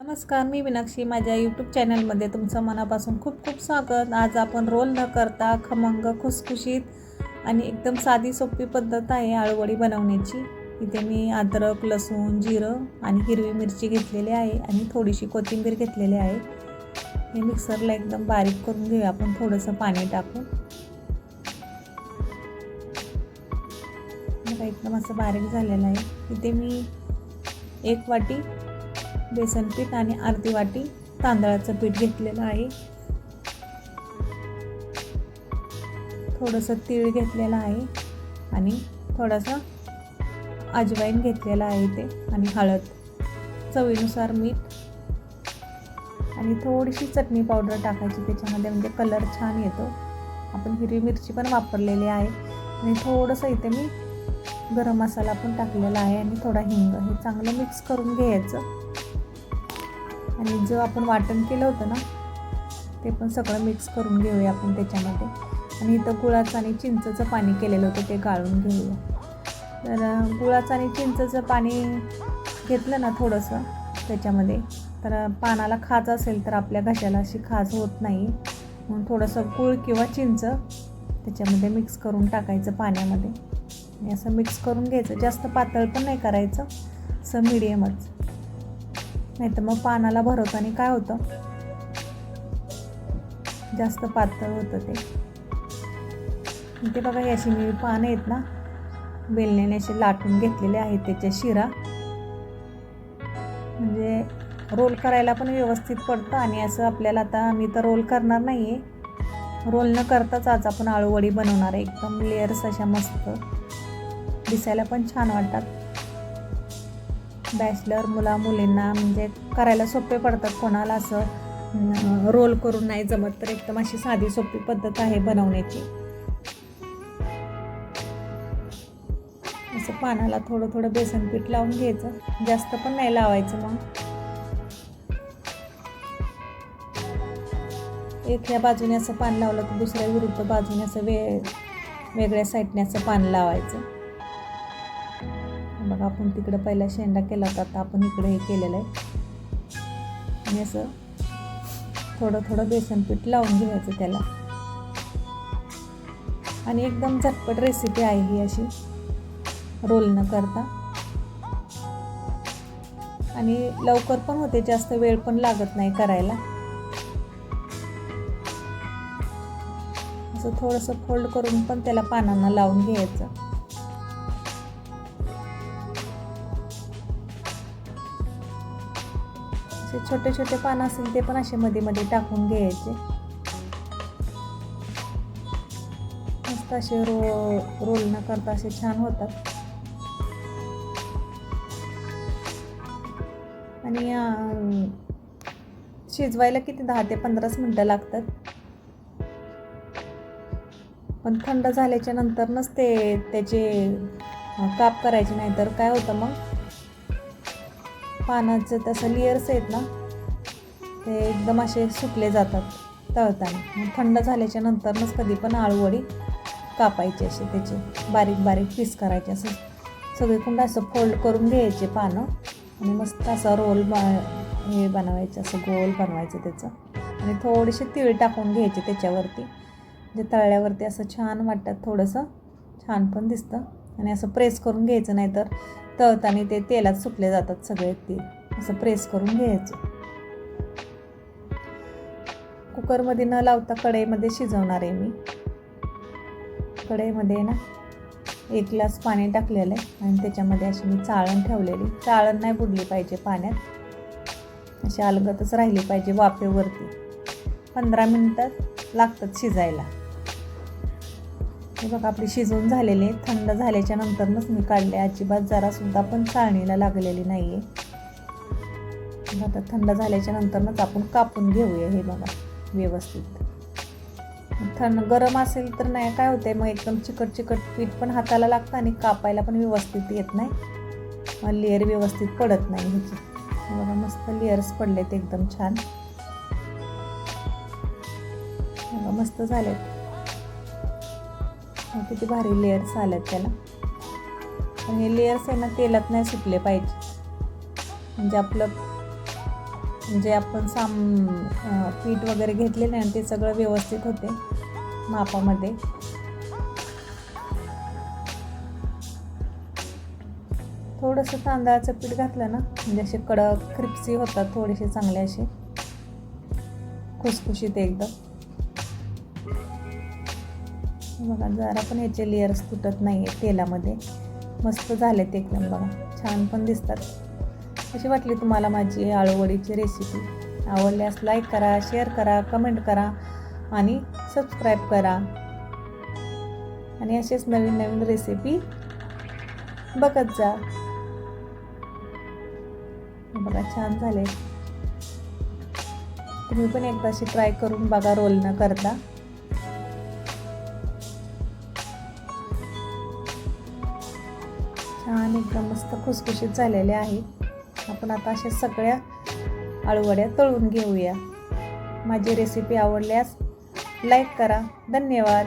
नमस्कार मी मीनाक्षी. माझ्या यूट्यूब चॅनलमध्ये तुमचं मनापासून खूप खूप स्वागत. आज आपण रोल न करता खमंग खुसखुशीत आणि एकदम साधी सोपी पद्धत आहे आळूवडी बनवण्याची. इथे मी अद्रक लसूण जिरं आणि हिरवी मिरची घेतलेली आहे आणि थोडीशी कोथिंबीर घेतलेली आहे. हे मिक्सरला एकदम बारीक करून घेऊया. आपण थोडंसं पाणी टाकून. एकदम असं बारीक झालेलं आहे. इथे मी एक वाटी बेसन पीठ आणि अर्धी वाटी तांदळाचं पीठ घेतलेलं आहे. थोडंसं तीळ घेतलेलं आहे आणि थोडासा अजवाईन घेतलेला आहे ते आणि हळद. चवीनुसार मीठ आणि थोडीशी चटणी पावडर टाकायची त्याच्यामध्ये म्हणजे कलर छान येतो. आपण हिरवी मिरची पण वापरलेली आहे. आणि थोडंसं इथे मी गरम मसाला पण टाकलेला आहे आणि थोडा हिंग. हे चांगलं मिक्स करून घ्यायचं. आणि जो आपण वाटण केलं होतं ना ते पण सगळं मिक्स करून घेऊया आपण त्याच्यामध्ये. आणि इथं गुळाचं आणि चिंचचं पाणी केलेलं होतं ते गाळून घेऊया. तर गुळाचं आणि चिंचचं पाणी घेतलं ना थोडंसं त्याच्यामध्ये तर पानाला खाज असेल तर आपल्या घशाला अशी खाज होत नाही. म्हणून थोडंसं गुळ किंवा चिंच त्याच्यामध्ये मिक्स करून टाकायचं पाण्यामध्ये. आणि असं मिक्स करून घ्यायचं. जास्त पातळ पण नाही करायचं असं मिडियमच नाहीतर मग पानाला भरवताना काय होतं? जास्त पातळ होतं ते. ते बघा ही अशी मी पानं आहेत ना? बेलण्याने असे लाटून घेतलेले आहेत त्याच्या शिरा. म्हणजे रोल करायला पण व्यवस्थित पडतं आणि असं आपल्याला आता मी तर रोल करणार नाही आहे रोल न करताच आज आपण आळूवडी बनवणार आहे. एकदम लेअर्स अशा मस्त. दिसायला पण छान वाटतात. बॅचलर मुला मुलींना म्हणजे करायला सोपे पडतात कोणाला असं रोल करून नाही जमत तर एकदम अशी साधी सोपी पद्धत आहे बनवण्याची. असं पानाला थोडं थोडं बेसन पीठ लावून घ्यायचं. जास्त पण नाही लावायचं मग. एक ह्या बाजूने असं पान लावलं तर दुसऱ्या विरुद्ध बाजूने असं वे वेगळ्या साईडने असं पान लावायचं. बघा आपण तिकडं पहिला शेंडा केला होता आता आपण इकडे हे केलेलं आहे. आणि असं थोडं थोडं बेसन पीठ लावून घ्यायचं त्याला. आणि एकदम झटपट रेसिपी आहे ही अशी रोल न करता. आणि लवकर पण होते जास्त वेळ पण लागत नाही करायला. असं थोडंसं फोल्ड करून पण त्याला पानांना लावून घ्यायचं. छोटे छोटे पानं असेल ते पण असे मध्ये मध्ये टाकून घ्यायचे. मस्त असे रो रोल न करता असे छान होतात. आणि शिजवायला किती? दहा ते पंधराच मिनटं लागतात. पण थंड झाल्याच्या नंतरनच ते त्याचे काप करायचे नाही तर काय होतं मग? पानाचं तसं लेयर्स आहेत ना ते एकदम असे सुकले जातात तळताना. थंड झाल्याच्या नंतरनंच कधी पण आळूवडी कापायची असे त्याचे बारीक बारीक पीस करायचे. असं सगळीकडं असं फोल्ड करून घ्यायचे पानं आणि मस्त असा रोल बा हे बनवायचं असं गोल बनवायचं त्याचं. आणि थोडेसे तीळ टाकून घ्यायचे त्याच्यावरती. म्हणजे तळल्यावरती असं छान वाटतात थोडंसं छान पण दिसतं. आणि असं प्रेस करून घ्यायचं नाही तर तळताना ते तेलात सुकले जातात सगळे तेल. असं प्रेस करून घ्यायचं. कुकरमध्ये न लावता कढईमध्ये शिजवणार आहे मी. कढईमध्ये ना एक ग्लास पाणी टाकलेलं आहे आणि त्याच्यामध्ये अशी मी चाळण ठेवलेली. चाळण नाही बुडली पाहिजे पाण्यात. अशी अलगतच राहिली पाहिजे वाफेवरती. पंधरा मिनटं लागतात शिजायला. हे बघा आपली शिजवून झालेली थंड झाल्याच्या नंतरनच मी काढले अजिबात जरासुद्धा पण चाळणीला लागलेली नाही आहे आता थंड झाल्याच्या नंतरनच आपण कापून घेऊया हे बघा व्यवस्थित. थंड गरम असेल तर नाही काय होते मग एकदम चिकट चिकट पीठ पण हाताला लागतं आणि कापायला पण व्यवस्थित येत नाही. मग लेअर व्यवस्थित पडत नाही ह्याची. बघा मस्त लेअर्स पडलेत एकदम छान. मस्त झालेत. किती भारी लेअर्स आल्यात त्याला. आणि हे लेअर्स आहे ना तेलात नाही सुटले पाहिजे. म्हणजे आपलं म्हणजे आपण साम पीठ वगैरे घेतलेलं आहे आणि ते सगळं व्यवस्थित होते मापामध्ये. थोडंसं तांदळाचं पीठ घातलं ना म्हणजे असे कडक क्रिप्सी होतात थोडेसे चांगले असे. खुसखुशीत एकदम. बघा जरा पण याचे लेयर्स तुटत नाही आहे तेलामध्ये. मस्त झालेत एकदम बघा छान पण दिसतात. कशी वाटली तुम्हाला माझी आळूवडीची रेसिपी आवडल्यास लाईक करा शेअर करा कमेंट करा आणि सबस्क्राईब करा. आणि असेच नवीन नवीन रेसिपी बघत जा. बघा छान झाले तुम्ही पण एकदा अशी ट्राय करून बघा रोल न करता. छान एकदम मस्त खुसखुशीत झालेले आहेत आपण आता अशा सगळ्या आळूवड्या तळून घेऊया. माझी रेसिपी आवडल्यास लाईक करा. धन्यवाद.